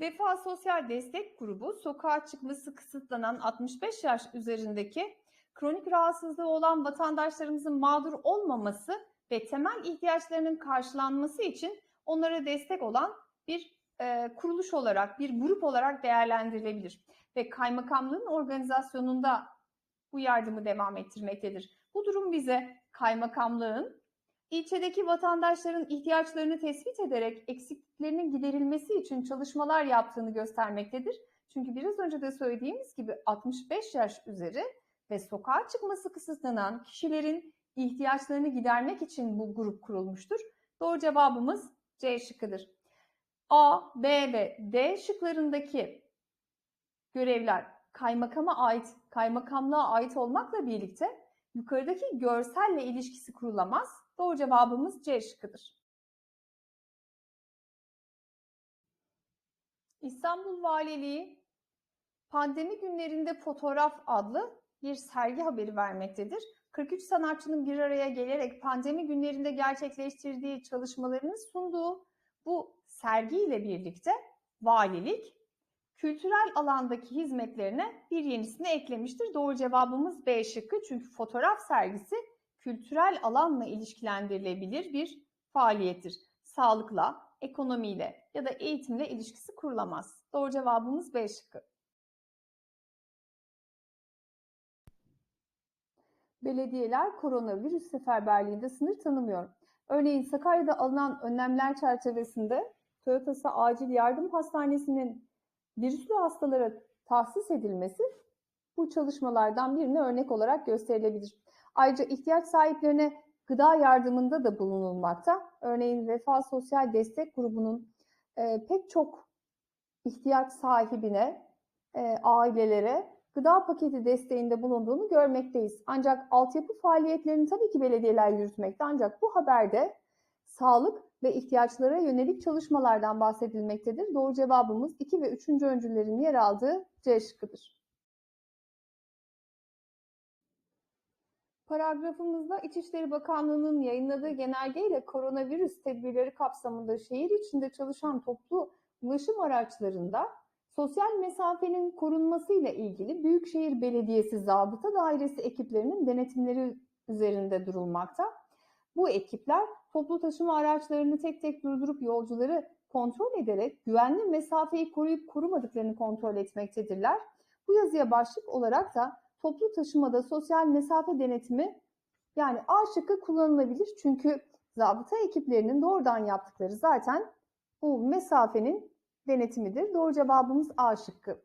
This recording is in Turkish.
Vefa Sosyal Destek Grubu sokağa çıkması kısıtlanan 65 yaş üzerindeki kronik rahatsızlığı olan vatandaşlarımızın mağdur olmaması ve temel ihtiyaçlarının karşılanması için onlara destek olan bir e, kuruluş olarak, bir grup olarak değerlendirilebilir. Ve kaymakamlığın organizasyonunda bu yardımı devam ettirmektedir. Bu durum bize kaymakamlığın ilçedeki vatandaşların ihtiyaçlarını tespit ederek eksikliklerinin giderilmesi için çalışmalar yaptığını göstermektedir. Çünkü biraz önce de söylediğimiz gibi 65 yaş üzeri ve sokağa çıkması kısıtlanan kişilerin ihtiyaçlarını gidermek için bu grup kurulmuştur. Doğru cevabımız C şıkkıdır. A, B ve D şıklarındaki görevler kaymakama ait, kaymakamlığa ait olmakla birlikte yukarıdaki görselle ilişkisi kurulamaz. Doğru cevabımız C şıkkıdır. İstanbul Valiliği pandemi günlerinde fotoğraf adlı bir sergi haberi vermektedir. 43 sanatçının bir araya gelerek pandemi günlerinde gerçekleştirdiği çalışmalarını sunduğu bu sergi ile birlikte valilik kültürel alandaki hizmetlerine bir yenisini eklemiştir. Doğru cevabımız B şıkkı çünkü fotoğraf sergisi kültürel alanla ilişkilendirilebilir bir faaliyettir. Sağlıkla, ekonomiyle ya da eğitimle ilişkisi kurulamaz. Doğru cevabımız B şıkkı. Belediyeler koronavirüs seferberliğinde sınır tanımıyor. Örneğin Sakarya'da alınan önlemler çerçevesinde Toyota'sı Acil Yardım Hastanesi'nin virüslü hastalara tahsis edilmesi bu çalışmalardan birine örnek olarak gösterilebilir. Ayrıca ihtiyaç sahiplerine gıda yardımında da bulunulmakta. Örneğin Vefa Sosyal Destek Grubu'nun e, pek çok ihtiyaç sahibine, e, ailelere gıda paketi desteğinde bulunduğunu görmekteyiz. Ancak altyapı faaliyetlerini tabii ki belediyeler yürütmekte. Ancak bu haberde sağlık ve ihtiyaçlara yönelik çalışmalardan bahsedilmektedir. Doğru cevabımız 2 ve 3. öncülerin yer aldığı C şıkkıdır. Paragrafımızda İçişleri Bakanlığı'nın yayınladığı genelgeyle koronavirüs tedbirleri kapsamında şehir içinde çalışan toplu ulaşım araçlarında sosyal mesafenin korunmasıyla ilgili Büyükşehir Belediyesi Zabıta Dairesi ekiplerinin denetimleri üzerinde durulmakta. Bu ekipler toplu taşıma araçlarını tek tek durdurup yolcuları kontrol ederek güvenli mesafeyi koruyup korumadıklarını kontrol etmektedirler. Bu yazıya başlık olarak da toplu taşımada sosyal mesafe denetimi yani A şıkkı kullanılabilir. Çünkü zabıta ekiplerinin doğrudan yaptıkları zaten bu mesafenin denetimidir. Doğru cevabımız A şıkkı.